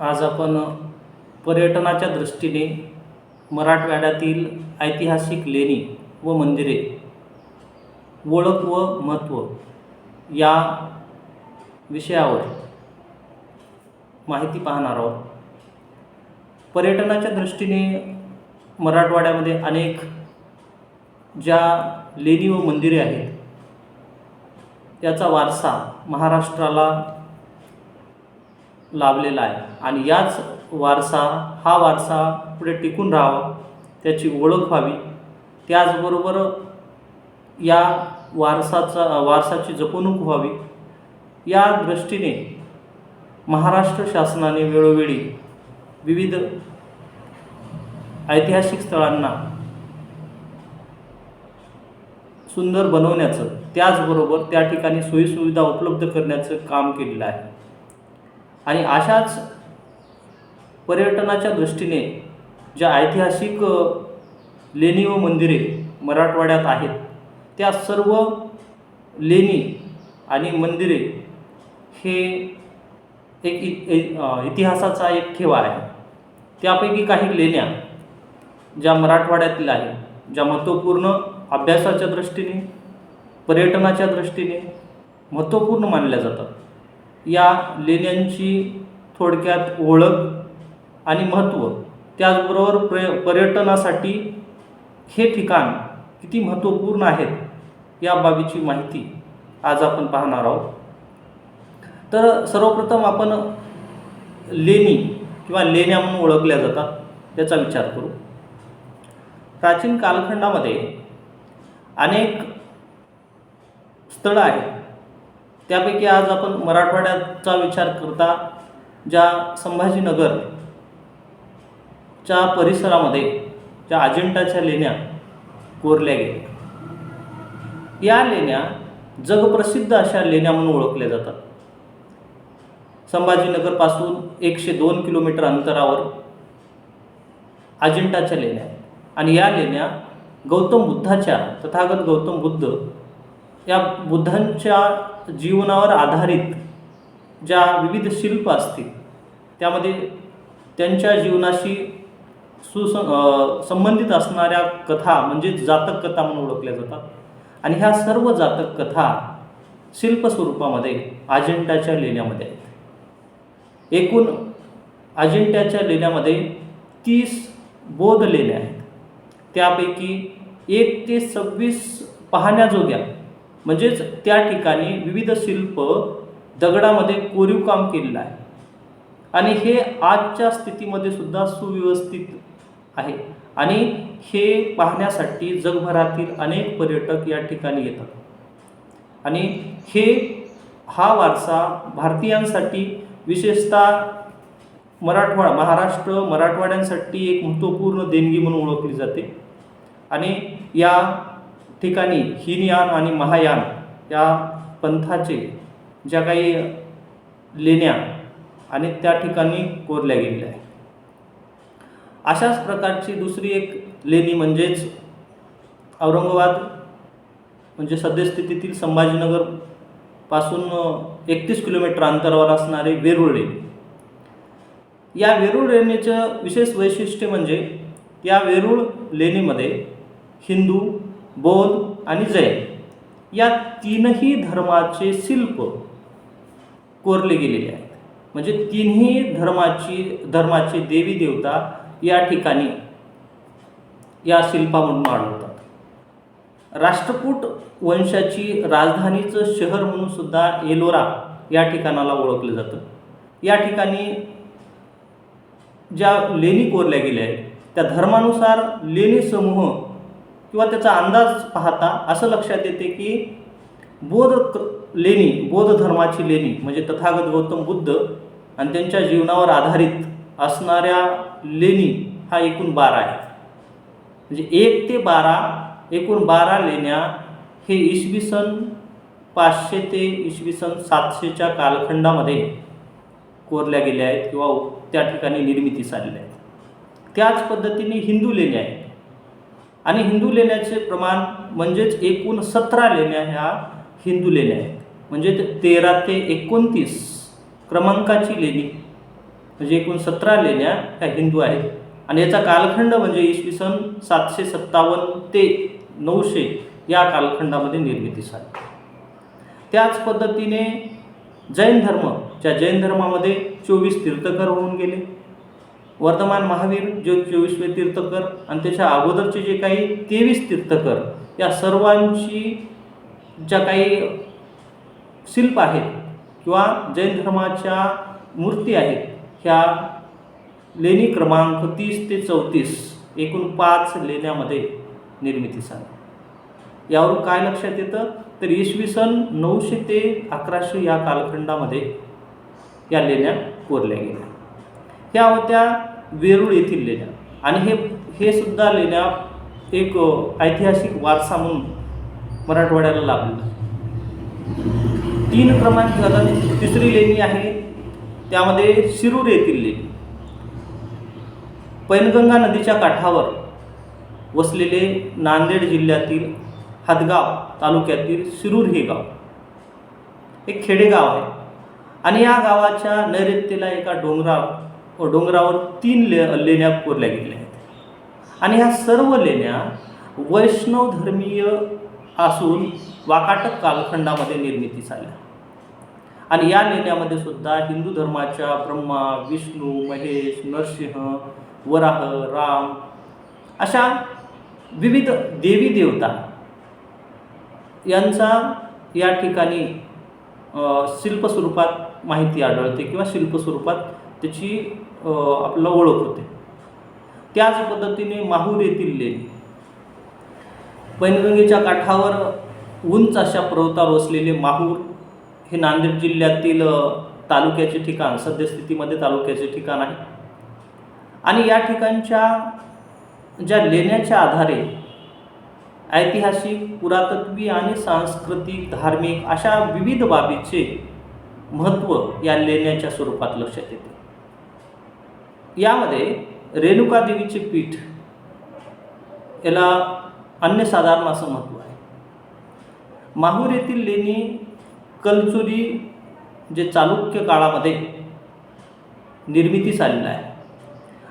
आज आपण पर्यटनाच्या दृष्टीने मराठवाड्यातील ऐतिहासिक लेणी व मंदिरे ओळख व महत्त्व या विषयावर माहिती पाहणार आहोत. पर्यटनाच्या दृष्टीने मराठवाड्यामध्ये अनेक ज्या लेणी व मंदिरे आहेत त्याचा वारसा महाराष्ट्राला लाभलेला आहे. आणि याच वारसा हा वारसा पुढे टिकून राहावा त्याची ओळख व्हावी. त्याचबरोबर या वारसाचा वारसाची जपणूक व्हावी. या दृष्टीने महाराष्ट्र शासनाने वेळोवेळी विविध ऐतिहासिक स्थळांना सुंदर बनवण्याचं त्याचबरोबर त्या ठिकाणी सोयीसुविधा उपलब्ध करण्याचं काम केलेलं आहे. आणि अशाच पर्यटनाच्या दृष्टीने ज्या ऐतिहासिक लेणी व मंदिरे मराठवाड्यात आहेत त्या सर्व लेणी आणि मंदिरे हे एक इ- इतिहासाचा एक ठेवा आहे. त्यापैकी काही लेण्या ज्या मराठवाड्यातील आहेत ज्या महत्त्वपूर्ण अभ्यासाच्या दृष्टीने पर्यटनाच्या दृष्टीने महत्त्वपूर्ण मानल्या जातात. या लेण्यांची थोडक्यात ओळख आणि महत्त्व त्याचबरोबर प्र पर्यटनासाठी हे ठिकाण किती महत्त्वपूर्ण आहेत या बाबीची माहिती आज आपण पाहणार आहोत. तर सर्वप्रथम आपण लेणी किंवा लेण्या म्हणून ओळखल्या जातात याचा विचार करू. प्राचीन कालखंडामध्ये अनेक स्थळं आहेत. त्यापैकी आज आपण मराठवाड्याचा विचार करता ज्या संभाजीनगरच्या परिसरामध्ये ज्या अजिंठाच्या लेण्या कोरल्या गेल्या. या लेण्या जगप्रसिद्ध अशा लेण्या म्हणून ओळखल्या जातात. संभाजीनगरपासून एकशे दोन किलोमीटर अंतरावर अजिंठाच्या लेण्या आणि या लेण्या गौतम बुद्धाच्या तथागत गौतम बुद्ध या बुद्धांच्या जीवनावर आधारित ज्या विविध शिल्प असतील त्यामध्ये त्यांच्या जीवनाशी सुसं संबंधित असणाऱ्या कथा म्हणजे जातक कथा म्हणून ओळखल्या जातात. आणि ह्या सर्व जातक कथा शिल्प स्वरूपामध्ये अजिंठाच्या लेण्यामध्ये आहेत. एकूण अजिंठ्याच्या लेण्यामध्ये तीस बोध लेण्या आहेत. त्यापैकी एक ते सव्वीस पाहण्याजोग्या म्हणजेच त्या ठिकाणी विविध शिल्प दगडामध्ये कोरीव काम केलेलं आहे. आणि हे आजच्या स्थितीमध्ये सुद्धा सुव्यवस्थित आहे. आणि हे पाहण्यासाठी जगभरातील अनेक पर्यटक या ठिकाणी येतात. आणि हे हा वारसा भारतीयांसाठी विशेषतः मराठवाडा महाराष्ट्र मराठवाड्यांसाठी एक महत्त्वपूर्ण देणगी म्हणून ओळखली जाते. आणि या ठिकाणी हीनयान आणि महायान या पंथाचे ज्या काही लेण्या आणि त्या ठिकाणी कोरल्या गेलेल्या आहेत. अशाच प्रकारची दुसरी एक लेणी म्हणजेच औरंगाबाद म्हणजे सद्यस्थितीतील संभाजीनगरपासून एकतीस किलोमीटर अंतरावर असणारे वेरूळ लेणी या वेरूळ लेणीचं विशेष वैशिष्ट्य म्हणजे या वेरूळ लेणीमध्ये हिंदू बोध आणि जैन या तीनही धर्माचे शिल्प कोरले गेलेले आहेत. म्हणजे तिन्ही धर्माची धर्माचे देवी देवता या ठिकाणी या शिल्पामधून आढळतात. राष्ट्रकूट वंशाची राजधानीचं शहर म्हणून सुद्धा एलोरा या ठिकाणाला ओळखलं जातं. या ठिकाणी ज्या लेणी कोरल्या गेल्या आहेत त्या धर्मानुसार लेणी समूह किंवा त्याचा अंदाज पाहता असं लक्षात येते की बौद्ध लेणी बौद्ध धर्माची लेणी म्हणजे तथागत गौतम बुद्ध आणि त्यांच्या जीवनावर आधारित असणाऱ्या लेणी हा एकूण बारा आहे. म्हणजे एक ते बारा एकूण बारा लेण्या हे इसवी सन पाचशे ते इसवी सन सातशेच्या कालखंडामध्ये कोरल्या गेल्या आहेत किंवा त्या ठिकाणी निर्मिती झालेल्या आहेत. त्याच पद्धतीने हिंदू लेण्या आहेत. आणि हिंदू लेण्याचे प्रमाण म्हणजेच एकूण सतरा लेण्या ह्या हिंदू लेण्या आहेत. म्हणजे ते तेरा ते एकोणतीस क्रमांकाची लेणी म्हणजे एकूण सतरा लेण्या ह्या हिंदू आहेत. आणि याचा कालखंड म्हणजे इसवी सन सातशे सत्तावन्न ते नऊशे या कालखंडामध्ये निर्मिती झाली. त्याच पद्धतीने जैन धर्म ज्या जैन धर्मामध्ये चोवीस तीर्थकर होऊन गेले वर्तमान महावीर जे चोवीसवे तीर्थकर आणि त्याच्या अगोदरचे जे काही तेवीस तीर्थकर या सर्वांची ज्या काही शिल्प आहेत किंवा जैन धर्माच्या मूर्ती आहेत ह्या लेणी क्रमांक तीस ते चौतीस एकूण पाच लेण्यामध्ये निर्मिती झाली. यावरून काय लक्षात येतं? तर इसवी सन नऊशे ते अकराशे या कालखंडामध्ये या लेण्या कोरल्या गेल्या. ह्या होत्या वेरूळ येथील लेण्या. आणि हे हे सुद्धा लेण्या एक ऐतिहासिक वारसा म्हणून मराठवाड्याला लाभलेला तीन क्रमांक आता तिसरी लेणी आहे त्यामध्ये शिरूर येथील लेणी. पैनगंगा नदीच्या काठावर वसलेले नांदेड जिल्ह्यातील हदगाव तालुक्यातील शिरूर हे गाव. एक खेडेगाव आहे. आणि या गावाच्या नैऋत्येला एका डोंगरावर डोंगरावर तीन ले लेण्या कोरल्या गेलेल्या आहेत. आणि ह्या सर्व लेण्या वैष्णव धर्मीय असून वाकाटक कालखंडामध्ये निर्मिती झाल्या. आणि या लेण्यामध्ये सुद्धा हिंदू धर्माच्या ब्रह्मा विष्णू महेश नरसिंह वराह राम अशा विविध देवी देवता यांचा या ठिकाणी शिल्पस्वरूपात माहिती आढळते किंवा शिल्पस्वरूपात त्याची आपल्याला ओळख होते. त्याच पद्धतीने माहूर येथील लेणी. पैनगंगेच्या काठावर उंच अशा पर्वतावर वसलेले माहूर हे नांदेड जिल्ह्यातील तालुक्याचे ठिकाण सद्यस्थितीमध्ये तालुक्याचे ठिकाण आहे. आणि या ठिकाणच्या ज्या लेण्याच्या आधारे ऐतिहासिक पुरातत्वीय आणि सांस्कृतिक धार्मिक अशा विविध बाबीचे महत्त्व या लेण्याच्या स्वरूपात लक्षात येते. यामध्ये रेणुका देवीचे पीठ याला अन्यसाधारण असं महत्त्व आहे. माहूर येथील लेणी कलचुरी जे चालुक्य काळामध्ये निर्मिती झालेलं आहे.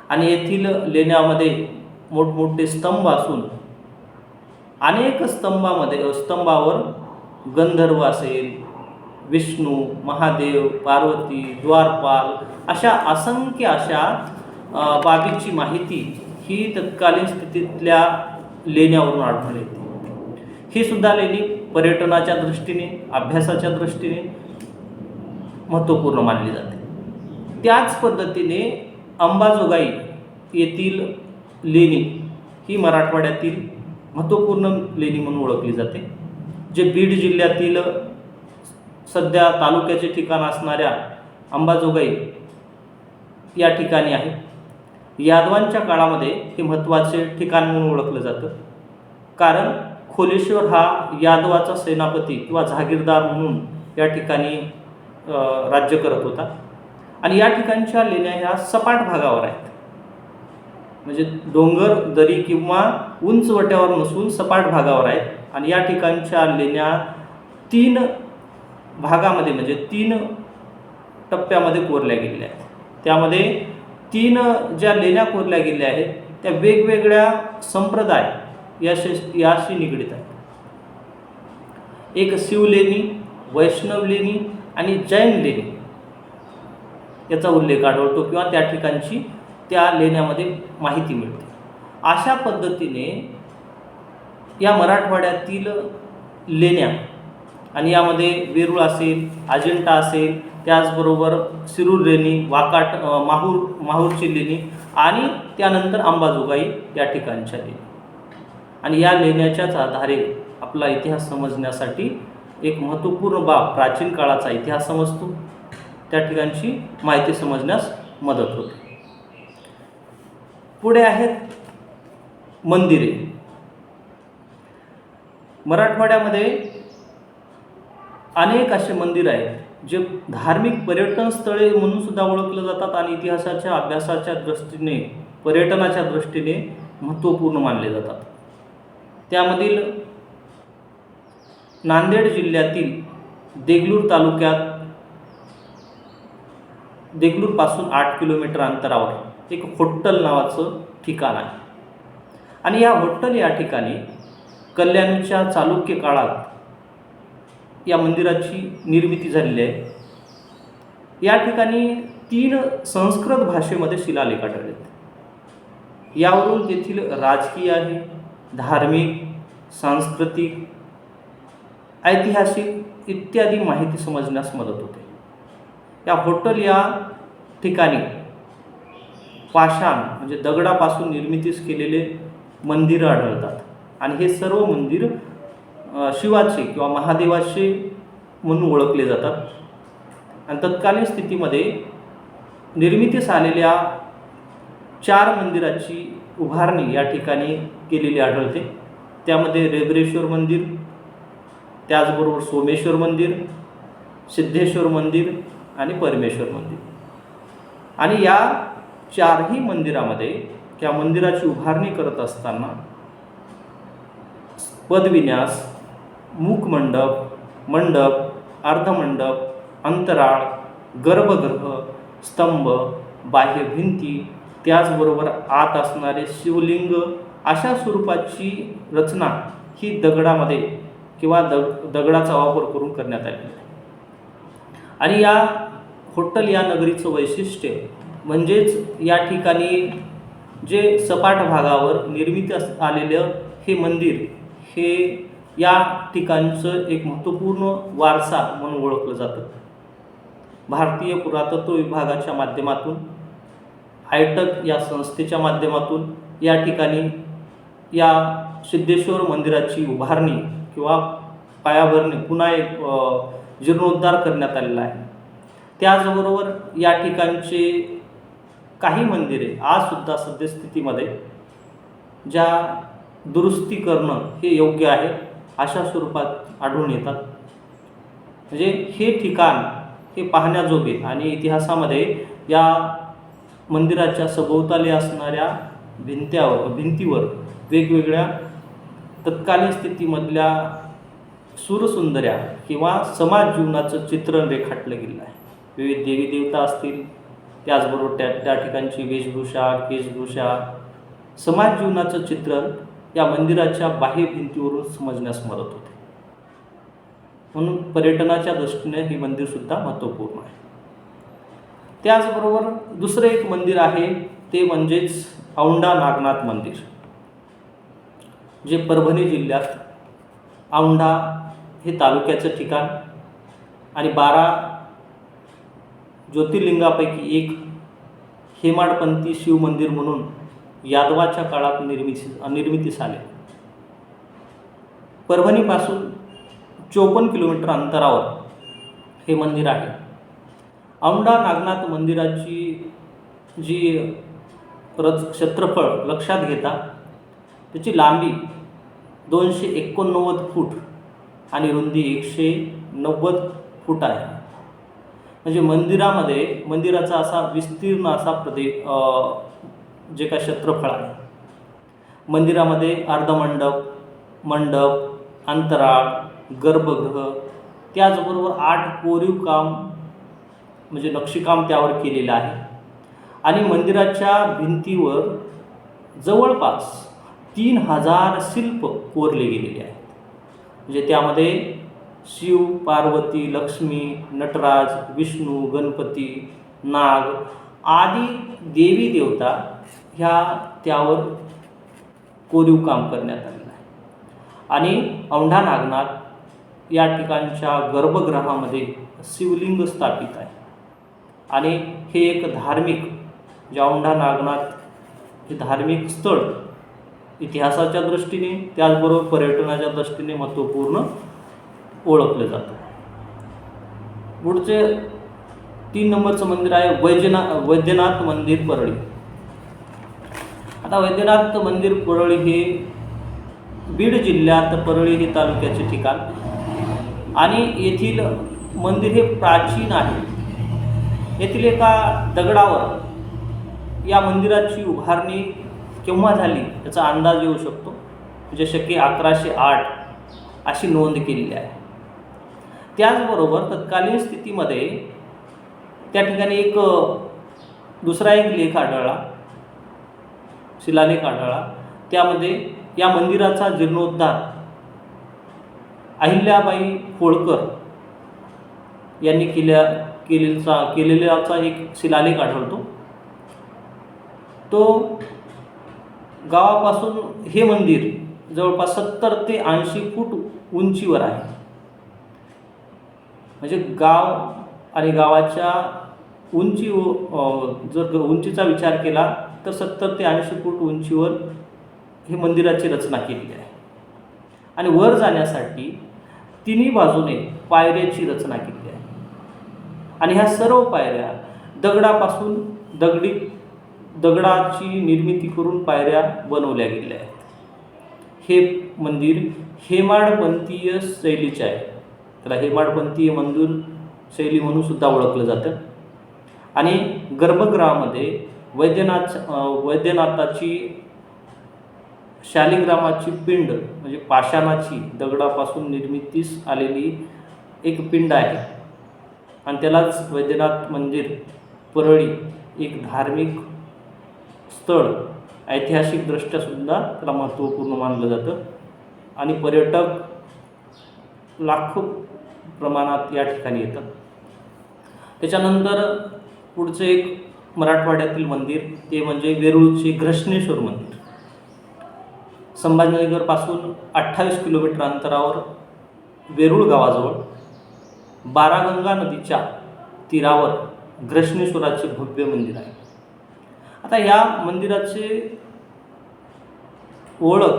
आणि येथील लेण्यामध्ये मोठमोठे स्तंभ असून अनेक स्तंभामध्ये स्तंभावर गंधर्व असेल विष्णू महादेव पार्वती द्वारपाल अशा असंख्य अशा बाबीची माहिती ही तत्कालीन स्थितीतल्या लेण्यावरून आढळून येते ही सुद्धा लेणी पर्यटनाच्या दृष्टीने अभ्यासाच्या दृष्टीने महत्त्वपूर्ण मानली जाते. त्याच पद्धतीने अंबाजोगाई येथील लेणी ही मराठवाड्यातील महत्त्वपूर्ण लेणी म्हणून ओळखली जाते जे बीड जिल्ह्यातील सध्या तालुक्याचे ठिकाण असणाऱ्या अंबाजोगाई या ठिकाणी आहे. यादवांच्या काळामध्ये हे महत्त्वाचे ठिकाण म्हणून ओळखलं जातं. कारण खोलेश्वर हा यादवाचा सेनापती किंवा जहागीरदार म्हणून या ठिकाणी राज्य करत होता. आणि या ठिकाणच्या लेण्या ह्या सपाट भागावर आहेत. म्हणजे डोंगर दरी किंवा उंच वट्यावर नसून सपाट भागावर आहेत. आणि या ठिकाणच्या लेण्या तीन भागामध्ये म्हणजे तीन टप्प्यामध्ये कोरल्या गेलेल्या आहेत. त्यामध्ये तीन ज्या लेण्या कोरल्या गेल्या आहेत त्या वेगवेगळ्या संप्रदाय याशी याशी निगडीत आहेत. एक शिवलेणी वैष्णव लेणी आणि जैन लेणी. याचा उल्लेख आढळतो किंवा त्या ठिकाणची त्या लेण्यामध्ये माहिती मिळते. अशा पद्धतीने या मराठवाड्यातील लेण्या आणि यामध्ये वेरूळ असेल अजिंठा असेल त्याचबरोबर सिरूर लेणी वाकाट माहूर माहूरची लेणी आणि त्यानंतर अंबाजोगाई या ठिकाणच्या लेणी. आणि या लेण्याच्याच आधारे आपला इतिहास समजण्यासाठी एक महत्त्वपूर्ण बाब प्राचीन काळाचा इतिहास समजतो. त्या ठिकाणची माहिती समजण्यास मदत होते. पुढे आहेत मंदिरे. मराठवाड्यामध्ये अनेक असे मंदिर आहेत जे धार्मिक पर्यटन स्थळे म्हणून सुद्धा ओळखले जातात आणि इतिहासाच्या अभ्यासाच्या दृष्टीने पर्यटनाच्या दृष्टीने महत्त्वपूर्ण मानले जातात. त्यामधील नांदेड जिल्ह्यातील देगलूर तालुक्यात देगलूरपासून आठ किलोमीटर अंतरावर एक होट्टल नावाचं ठिकाण आहे. आणि या होट्टल या ठिकाणी कल्याणच्या चालुक्य काळात या मंदिराची निर्मिती झालेली आहे. या ठिकाणी तीन संस्कृत भाषेमध्ये शिलालेख आढळलेत यावरून तेथील राजकीय आहे धार्मिक सांस्कृतिक ऐतिहासिक इत्यादी माहिती समजण्यास मदत होते. या हॉटेल या ठिकाणी पाषाण म्हणजे दगडापासून निर्मितीस केलेले मंदिरं आढळतात. आणि हे सर्व मंदिर शिवाचे किंवा महादेवाचे म्हणून ओळखले जातात. आणि तत्कालीन स्थितीमध्ये निर्मितीस आलेल्या चार मंदिराची उभारणी या ठिकाणी केलेली आढळते. त्यामध्ये रेबरेश्वर मंदिर त्याचबरोबर सोमेश्वर मंदिर सिद्धेश्वर मंदिर आणि परमेश्वर मंदिर. आणि या चारही मंदिरामध्ये त्या मंदिराची उभारणी करत असताना पदविन्यास मुखमंडप मंडप अर्धमंडप अंतराळ गर्भगृह स्तंभ बाह्य भिंती त्याचबरोबर आत असणारे शिवलिंग अशा स्वरूपाची रचना ही दगडामध्ये किंवा दग दगडाचा वापर करून करण्यात आलेली आहे आणि या होटल या नगरीचं वैशिष्ट्य म्हणजेच या ठिकाणी जे सपाट भागावर निर्मित अस आलेलं हे मंदिर हे या ठिकाणचं एक महत्त्वपूर्ण वारसा म्हणून ओळखलं जातं. भारतीय पुरातत्व विभागाच्या माध्यमातून आयटक या संस्थेच्या माध्यमातून या ठिकाणी या सिद्धेश्वर मंदिराची उभारणी किंवा पायाभरणी पुन्हा एक जीर्णोद्धार करण्यात आलेला आहे. त्याचबरोबर या ठिकाणचे काही मंदिरे आजसुद्धा सद्यस्थितीमध्ये ज्या दुरुस्ती करणं हे योग्य आहे. अशा स्वरूपात आढळून येतात. म्हणजे हे ठिकाण हे पाहण्याजोगे आणि इतिहासामध्ये या मंदिराच्या सभोवताली असणाऱ्या भिंत्यावर भिंतीवर वेगवेगळ्या तत्कालीन स्थितीमधल्या सुरसुंदर्या किंवा समाज जीवनाचं चित्रण रेखाटलं गेलं आहे. विविध देवी देवता असतील त्याचबरोबर त्या त्या ठिकाणची वेशभूषा केशभूषा समाज जीवनाचं चित्रण या मंदिराच्या बाह्य भिंतीवरून समजण्यास मदत होते. म्हणून पर्यटनाच्या दृष्टीने हे मंदिरसुद्धा महत्त्वपूर्ण आहे. त्याचबरोबर दुसरं एक मंदिर आहे ते म्हणजेच औंढा नागनाथ मंदिर जे परभणी जिल्ह्यात औंढा हे तालुक्याचं ठिकाण आणि बारा ज्योतिर्लिंगापैकी एक हेमाडपंथी शिवमंदिर म्हणून यादवाच्या काळात निर्मिती निर्मितीस आले परभणीपासून चोपन्न किलोमीटर अंतरावर हे मंदिर आहे. औंढा नागनाथ मंदिराची जी रच क्षेत्रफळ लक्षात घेता त्याची लांबी दोनशे एकोणनव्वद फूट आणि रुंदी एकशे नव्वद फूट आहे. म्हणजे मंदिरामध्ये मंदिराचा असा विस्तीर्ण असा प्रदे जे काय क्षेत्रफळ आहे. मंदिरामध्ये अर्धमंडप मंडप अंतराळ गर्भगृह त्याचबरोबर आठ कोरीव काम म्हणजे नक्षीकाम त्यावर केलेलं आहे. आणि मंदिराच्या भिंतीवर जवळपास तीन हजार शिल्प कोरले गेलेले आहेत. म्हणजे त्यामध्ये शिव पार्वती लक्ष्मी नटराज विष्णू गणपती नाग आदी देवी देवता ह्या त्यावर कोरीव काम करण्यात आलेलं आहे. आणि औंढा नागनाथ या ठिकाणच्या गर्भगृहामध्ये शिवलिंग स्थापित आहे. आणि हे एक धार्मिक जे औंढा नागनाथ हे धार्मिक स्थळ इतिहासाच्या दृष्टीने त्याचबरोबर पर्यटनाच्या दृष्टीने महत्त्वपूर्ण ओळखलं जातं. पुढचे तीन नंबरचं मंदिर आहे वैजना वैद्यनाथ मंदिर परळी. आता वैद्यनाथ मंदिर परळी हे बीड जिल्ह्यात परळी हे तालुक्याचे ठिकाण. आणि येथील मंदिर हे प्राचीन आहे. येथील एका दगडावर या मंदिराची उभारणी केव्हा झाली याचा अंदाज येऊ शकतो. म्हणजे शके अकराशे आठ अशी नोंद केलेली आहे. त्याचबरोबर तत्कालीन स्थितीमध्ये त्या ठिकाणी एक दुसरा एक लेख आढळला. शिलालेख आढळला. त्यामध्ये या मंदिराचा जीर्णोद्धार अहिल्याबाई होळकर यांनी केल्या केलेचा केलेल्याचा एक शिलालेख आढळतो. तो गावापासून हे मंदिर जवळपास सत्तर ते ऐंशी फूट उंचीवर आहे. म्हणजे गाव आणि गावाच्या उंची जर उंचीचा विचार केला तर सत्तर ते ऐंशी फूट उंचीवर ही मंदिराची रचना केलेली आहे. आणि वर जाण्यासाठी तिन्ही बाजूने पायऱ्याची रचना केली आहे. आणि ह्या सर्व पायऱ्या दगडापासून दगडी दगडाची निर्मिती करून पायऱ्या बनवल्या गेलेल्या आहेत. हे मंदिर हेमाडपंथीय शैलीचे आहे. त्याला हेमाडपंथीय मंदिर शैली म्हणून सुद्धा ओळखलं जातं. आणि गर्भगृहामध्ये वैद्यनाथ वैद्यनाथाची शालिग्रामाची पिंड म्हणजे पाषाणाची दगडापासून निर्मितीस आलेली एक पिंड आहे. आणि त्यालाच वैद्यनाथ मंदिर परळी एक धार्मिक स्थळ ऐतिहासिकदृष्ट्यासुद्धा त्याला महत्त्वपूर्ण मानलं जातं. आणि पर्यटक लाखो प्रमाणात या ठिकाणी येतात. त्याच्यानंतर पुढचं एक मराठवाड्यातील मंदिर ते म्हणजे वेरूळचे घृष्णेश्वर मंदिर. संभाजीनगरपासून अठ्ठावीस किलोमीटर अंतरावर वेरूळ गावाजवळ बारागंगा नदीच्या तीरावर घृष्णेश्वराचे भव्य मंदिर आहे. आता या मंदिराचे ओळख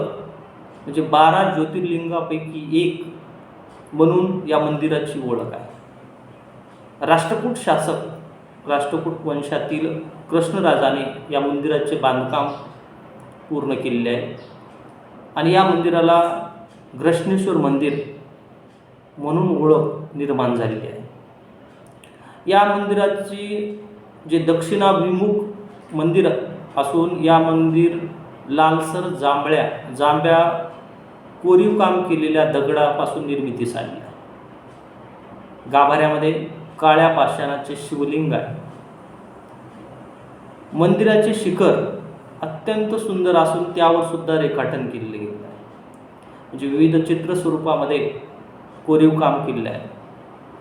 म्हणजे बारा ज्योतिर्लिंगापैकी एक म्हणून या मंदिराची ओळख आहे. राष्ट्रकूट शासक राष्ट्रकूट वंशातील कृष्णराजाने या मंदिराचे बांधकाम पूर्ण केलेले आहे. आणि या मंदिराला घृष्णेश्वर मंदिर म्हणून ओळख निर्माण झालेली आहे. या मंदिराची जे दक्षिणाभिमुख मंदिर असून या मंदिर लालसर जांभळ्या जांभ्या कोरीव काम केलेल्या दगडापासून निर्मितीस आली आहे. गाभाऱ्यामध्ये काळ्या पाषाणाचे शिवलिंग आहे. मंदिराचे शिखर अत्यंत सुंदर असून त्यावर सुद्धा रेखाटन केलेले गेलेलं आहे. म्हणजे विविध चित्र स्वरूपामध्ये कोरीव काम केलेलं आहे.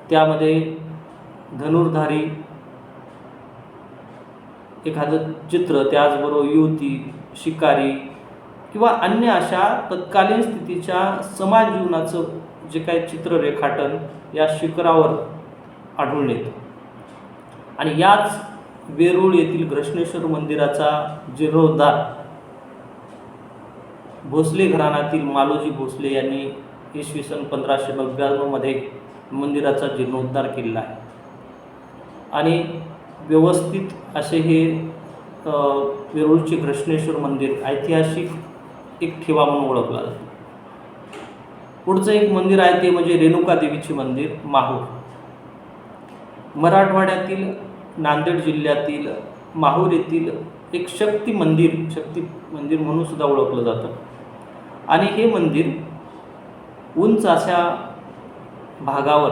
त्यामध्ये धनुर्धारी एखादं चित्र त्याचबरोबर युवती शिकारी किंवा अन्य अशा तत्कालीन स्थितीच्या समाज जीवनाचं जे काही चित्र रेखाटन या शिखरावर आढळून येतं. आणि याच वेरूळ येथील घृष्णेश्वर मंदिराचा जीर्णोद्धार भोसले घराण्यातील मालोजी भोसले यांनी इसवी सन पंधराशे नव्याण्णवमध्ये मंदिराचा जीर्णोद्धार केलेला आहे. आणि व्यवस्थित असे हे वेरूळचे घृष्णेश्वर मंदिर ऐतिहासिक एक ठेवा म्हणून ओळखला जातो. पुढचं एक मंदिर आहे ते म्हणजे रेणुका देवीचे मंदिर माहूर. मराठवाड्यातील नांदेड जिल्ह्यातील माहूर येथील एक शक्ती मंदिर शक्ती मंदिर म्हणून सुद्धा ओळखलं जातं. आणि हे मंदिर उंच अशा भागावर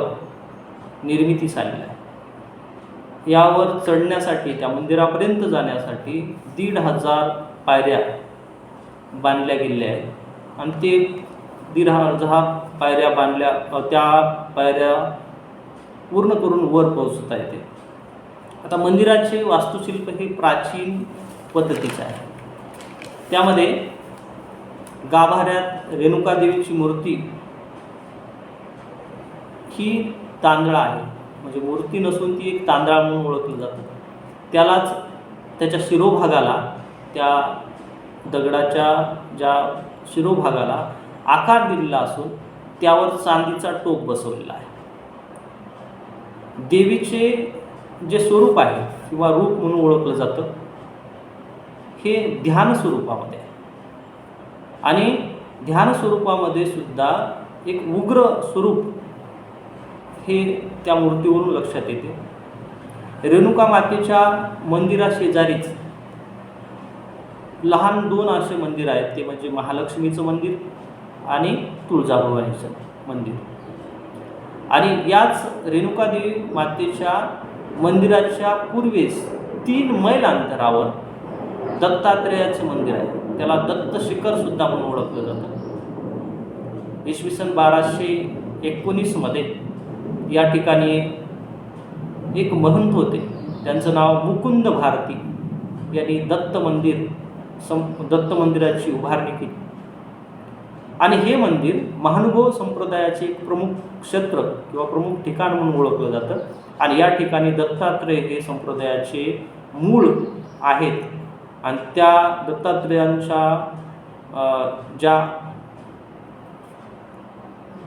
निर्मितीस आलेलं आहे. यावर चढण्यासाठी त्या मंदिरापर्यंत जाण्यासाठी दीड हजार पायऱ्या बांधल्या गेलेल्या आहेत. आणि ते दीड हजार पायऱ्या बांधल्या त्या पायऱ्या पूर्ण करून वर पोहोचता येते. आता मंदिराचे वास्तुशिल्प हे प्राचीन पद्धतीचं आहे. त्यामध्ये गाभाऱ्यात रेणुकादेवीची मूर्ती ही तांदळा आहे. म्हणजे मूर्ती नसून ती एक तांदळा म्हणून ओळखली जातं. त्यालाच त्याच्या शिरोभागाला त्या दगडाच्या ज्या शिरोभागाला आकार दिलेला असून त्यावर चांदीचा टोप बसवलेला आहे. देवीचे जे स्वरूप आहे किंवा रूप म्हणून ओळखलं जातं हे ध्यान स्वरूपामध्ये आहे. आणि ध्यान स्वरूपामध्ये सुद्धा एक उग्र स्वरूप हे त्या मूर्तीवरून लक्षात येते. रेणुका मातेच्या मंदिराशेजारीच लहान दोन असे मंदिर आहेत ते म्हणजे महालक्ष्मीचं मंदिर आणि तुळजाभवानीचं मंदिर. आणि याच रेणुकादेवी मातेच्या मंदिराच्या पूर्वेस तीन मैल अंतरावर दत्तात्रेयाचे मंदिर आहे. त्याला दत्त शिखर सुद्धा म्हणून ओळखलं जातं. इसवी सन बाराशे एकोणीसमध्ये या ठिकाणी एक महंत होते. त्यांचं नाव मुकुंद भारती यांनी दत्त मंदिर सं दत्त मंदिराची उभारणी केली. आणि हे मंदिर महानुभव संप्रदायाचे एक प्रमुख क्षेत्र किंवा प्रमुख ठिकाण म्हणून ओळखलं जातं. आणि या ठिकाणी दत्तात्रेय हे संप्रदायाचे मूळ आहेत. आणि त्या दत्तात्रेयांच्या ज्या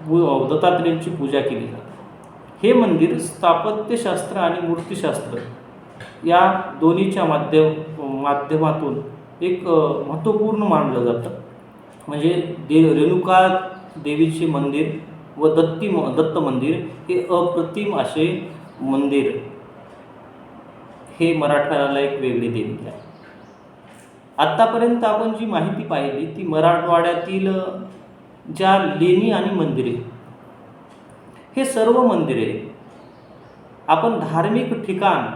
पू- दत्तात्रेयांची पूजा केली जाते. हे मंदिर स्थापत्यशास्त्र आणि मूर्तिशास्त्र या दोन्हीच्या माध्यम माध्यमातून एक महत्त्वपूर्ण मानलं जातं. म्हणजे दे रेणुका देवीचे मंदिर व दत्ती दत्त मंदिर हे अप्रतिम असे मंदिर. हे मराठवाड्याला एक वेगळी देणगी आहे. आत्तापर्यंत आपण जी माहिती पाहिली ती मराठवाड्यातील ज्या लेणी आणि मंदिरे हे सर्व मंदिरे आपण धार्मिक ठिकाण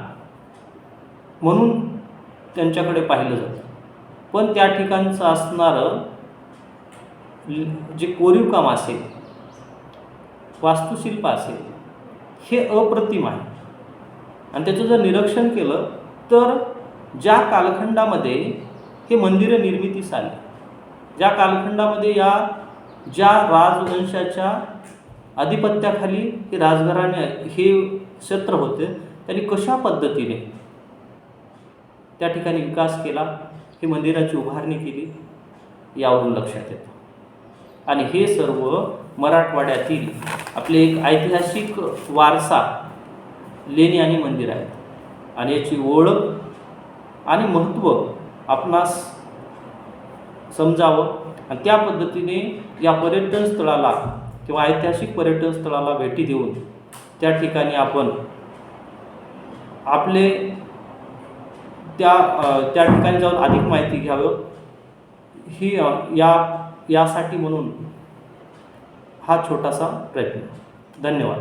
म्हणून त्यांच्याकडे पाहिलं जातं. पण त्या ठिकाणचं असणारं जे कोरीव काम असेल वास्तुशिल्प असेल हे अप्रतिम आहे. आणि त्याचं जर निरीक्षण केलं तर ज्या कालखंडामध्ये हे मंदिरं निर्मितीस आली ज्या कालखंडामध्ये या ज्या राजवंशाच्या आधिपत्याखाली हे राजघराणे हे क्षेत्र होते त्यांनी कशा पद्धतीने त्या ठिकाणी विकास केला ही मंदिराची उभारणी केली यावरून लक्षात येतं. आणि हे सर्व मराठवाड्यातील आपले एक ऐतिहासिक वारसा लेणी आणि मंदिर आहेत. आणि याची ओळख आणि महत्त्व आपणास समजावं आणि त्या पद्धतीने या पर्यटन स्थळाला किंवा ऐतिहासिक पर्यटन स्थळाला भेटी देऊन त्या ठिकाणी आपण आपले त्या त्या ठिकाणी जाऊन अधिक माहिती घ्यावं. ही या यासाठी म्हणून हा छोटासा प्रयत्न. धन्यवाद.